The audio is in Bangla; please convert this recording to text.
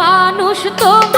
মানুষ তো